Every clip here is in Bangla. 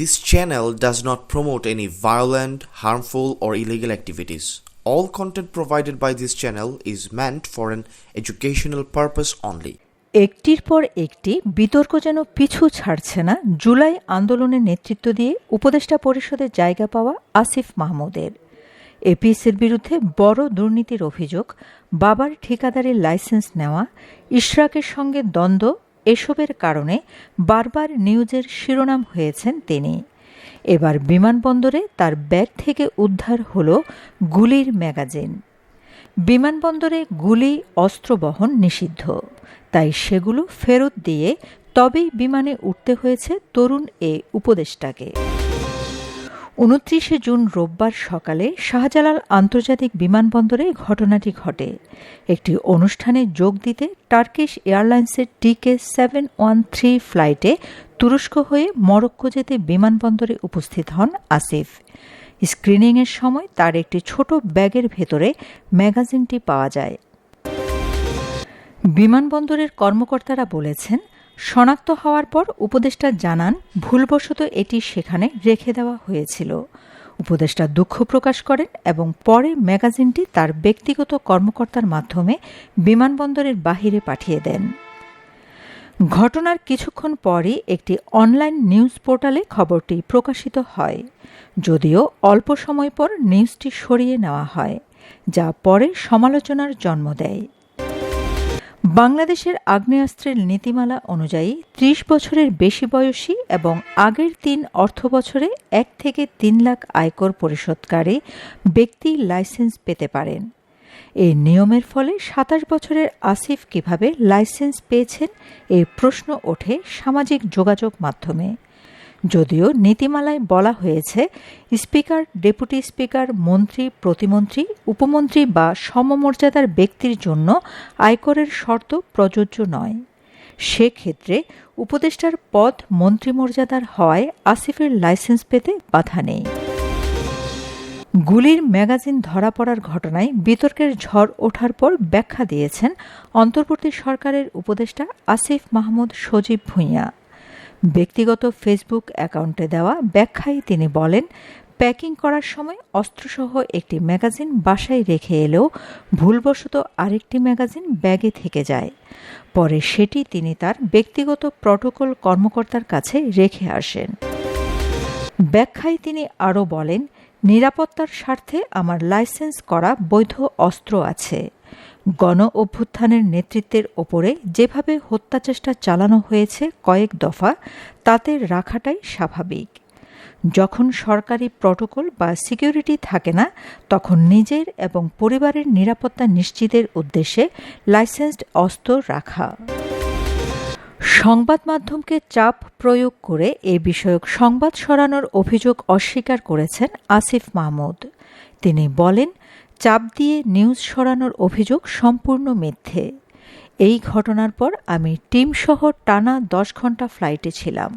This channel does not promote any violent, harmful, or illegal activities. All content provided by this channel is meant for an educational purpose only. একটির পর একটি বিতর্ক যেন পিছু ছাড়ছে না জুলাই আন্দোলনের নেতৃত্ব দিয়ে উপদেষ্টা পরিষদে জায়গা পাওয়া আসিফ মাহমুদের এপিএসের বিরুদ্ধে বড় দুর্নীতির অভিযোগ বাবার ঠিকাদারের লাইসেন্স নেওয়া ইশরাকের সঙ্গে দ্বন্দ্ব এসবের কারণে বারবার নিউজের শিরোনাম হয়েছেন তিনি। এবার বিমানবন্দরে তার ব্যাগ থেকে উদ্ধার হল গুলির ম্যাগাজিন। বিমানবন্দরে গুলি অস্ত্র বহন নিষিদ্ধ। তাই সেগুলো ফেরত দিয়ে তবেই বিমানে উঠতে হয়েছে তরুণ এ উপদেষ্টাকে। উনত্রিশে জুন রোববার সকালে শাহজালাল আন্তর্জাতিক বিমানবন্দরে ঘটনাটি ঘটে। একটি অনুষ্ঠানে যোগ দিতে টার্কিশ এয়ারলাইন্সের টিকে সেভেন ওয়ান থ্রি ফ্লাইটে তুরস্ক হয়ে মরক্কো যেতে বিমানবন্দরে উপস্থিত হন আসিফ। স্ক্রিনিংয়ের সময় তার একটি ছোট ব্যাগের ভেতরে ম্যাগাজিনটি পাওয়া যায়। বিমানবন্দরের কর্মকর্তারা বলেছেন শনাক্ত হওয়ার পর উপদেষ্টা জানান, ভুলবশত এটি সেখানে রেখে দেওয়া হয়েছিল। উপদেষ্টা দুঃখ প্রকাশ করেন এবং পরে ম্যাগাজিনটি তার ব্যক্তিগত কর্মকর্তার মাধ্যমে বিমানবন্দরের বাহিরে পাঠিয়ে দেন। ঘটনার কিছুক্ষণ পরই একটি অনলাইন নিউজ পোর্টালে খবরটি প্রকাশিত হয়, যদিও অল্প সময় পর নিউজটি সরিয়ে নেওয়া হয়, যা পরে সমালোচনার জন্ম দেয়। বাংলাদেশের আগ্নেয়াস্ত্রের নীতিমালা অনুযায়ী ত্রিশ বছরের বেশি বয়সী এবং আগের তিন অর্থ বছরে এক থেকে তিন লাখ আয়কর পরিশোধকারী ব্যক্তি লাইসেন্স পেতে পারেন। এই নিয়মের ফলে সাতাশ বছরের আসিফ কীভাবে লাইসেন্স পেয়েছেন এই প্রশ্ন ওঠে সামাজিক যোগাযোগ মাধ্যমে। যদিও নীতিমালায় বলা হয়েছে, স্পিকার, ডেপুটি স্পিকার, মন্ত্রী, প্রতিমন্ত্রী, উপমন্ত্রী বা সমমর্যাদার ব্যক্তির জন্য আয়করের শর্ত প্রযোজ্য নয়। সেক্ষেত্রে উপদেষ্টার পদ মন্ত্রীমর্যাদার হওয়ায় আসিফের লাইসেন্স পেতে বাধা নেই। গুলির ম্যাগাজিন ধরা পড়ার ঘটনায় বিতর্কের ঝড় ওঠার পর ব্যাখ্যা দিয়েছেন অন্তর্বর্তী সরকারের উপদেষ্টা আসিফ মাহমুদ সজীব ভূঁইয়া। ব্যক্তিগত ফেসবুক অ্যাকাউন্টে দেওয়া ব্যাখ্যায় তিনি বলেন, প্যাকিং করার সময় অস্ত্রসহ একটি ম্যাগাজিন বাসায় রেখে এলেও ভুলবশত আরেকটি ম্যাগাজিন ব্যাগে থেকে যায়। পরে সেটি তিনি তার ব্যক্তিগত প্রটোকল কর্মকর্তার কাছে রেখে আসেন। ব্যাখ্যায় তিনি আরও বলেন, নিরাপত্তার স্বার্থে আমার লাইসেন্স করা বৈধ অস্ত্র আছে। গণ অভ্যুত্থানের নেতৃত্বের ওপরে যেভাবে হত্যাচেষ্টা চালানো হয়েছে কয়েক দফা, তাতে রাখাটাই স্বাভাবিক। যখন সরকারি প্রটোকল বা সিকিউরিটি থাকে না, তখন নিজের এবং পরিবারের নিরাপত্তা নিশ্চিতের উদ্দেশ্যে লাইসেন্সড অস্ত্র রাখা। সংবাদ মাধ্যমকে চাপ প্রয়োগ করে এ বিষয়ক সংবাদ সরানোর অভিযোগ অস্বীকার করেছেন আসিফ মাহমুদ। তিনি বলেন চাপ দিয়ে নিউজ সরানোর অভিযোগ সম্পূর্ণ মিথ্যে। এই ঘটনার পর আমি টিমসহ টানা দশ ঘণ্টা ফ্লাইটে ছিলাম।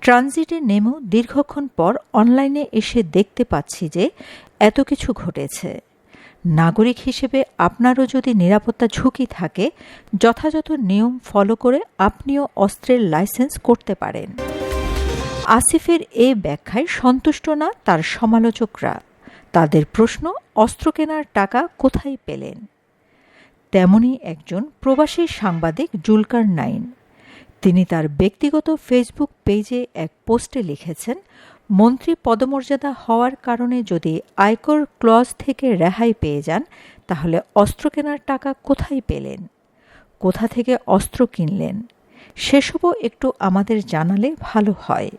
ট্রানজিটে নেমেও দীর্ঘক্ষণ পর অনলাইনে এসে দেখতে পাচ্ছি যে এত কিছু ঘটেছে। নাগরিক হিসেবে আপনারও যদি নিরাপত্তা ঝুঁকি থাকে, যথাযথ নিয়ম ফলো করে আপনিও অস্ত্রের লাইসেন্স করতে পারেন। আসিফের এ ব্যাখ্যায় সন্তুষ্ট না তার সমালোচকরা। তাদের প্রশ্ন, অস্ত্র কেনার টাকা কোথায় পেলেন? তেমনই একজন প্রবাসী সাংবাদিক জুলকার নাইন। তিনি তার ব্যক্তিগত ফেসবুক পেজে এক পোস্টে লিখেছেন, মন্ত্রী পদমর্যাদা হওয়ার কারণে যদি আয়কর ক্লজ থেকে রেহাই পেয়ে যান, তাহলে অস্ত্র কেনার টাকা কোথায় পেলেন? কোথা থেকে অস্ত্র কিনলেন? সেসবও একটু আমাদের জানালে ভালো হয়।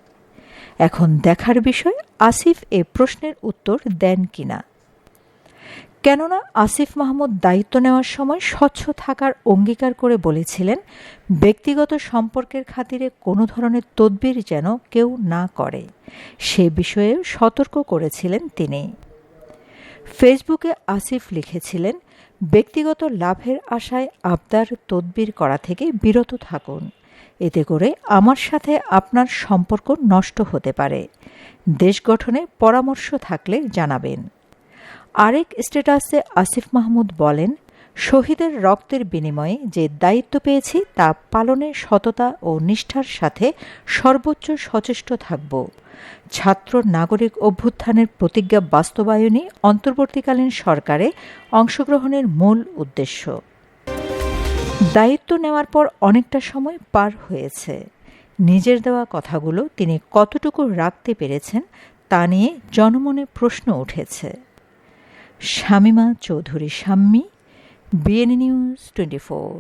এখন দেখার বিষয়, আসিফ এ প্রশ্নের উত্তর দেন কিনা? কেননা আসিফ মাহমুদ দায়িত্ব নেওয়ার সময় স্বচ্ছ থাকার অঙ্গীকার করে বলেছিলেন, ব্যক্তিগত সম্পর্কের খাতিরে কোনো ধরনের তদবির যেন কেউ না করে। সে বিষয়ে সতর্ক করেছিলেন তিনি। ফেসবুকে আসিফ লিখেছিলেন, ব্যক্তিগত লাভের আশায় আবদার তদবির করা থেকে বিরত থাকুন। এতে করে আমার সাথে আপনার সম্পর্ক নষ্ট হতে পারে। দেশ গঠনে পরামর্শ থাকলে জানাবেন। আরেক স্ট্যাটাসে আসিফ মাহমুদ বলেন, শহীদের রক্তের বিনিময়ে যে দায়িত্ব পেয়েছি তা পালনে সততা ও নিষ্ঠার সাথে সর্বোচ্চ সচেষ্ট থাকব। ছাত্র নাগরিক অভ্যুত্থানের প্রতিজ্ঞা বাস্তবায়নই অন্তর্বর্তীকালীন সরকারে অংশগ্রহণের মূল উদ্দেশ্য। দায়িত্ব নেওয়ার পর অনেকটা সময় পার হয়েছে। নিজের দেওয়া কথাগুলো তিনি কতটুকু রাখতে পেরেছেন তা নিয়ে জনমনে প্রশ্ন উঠেছে। Shamima Chowdhury, Shammi BNA news twenty four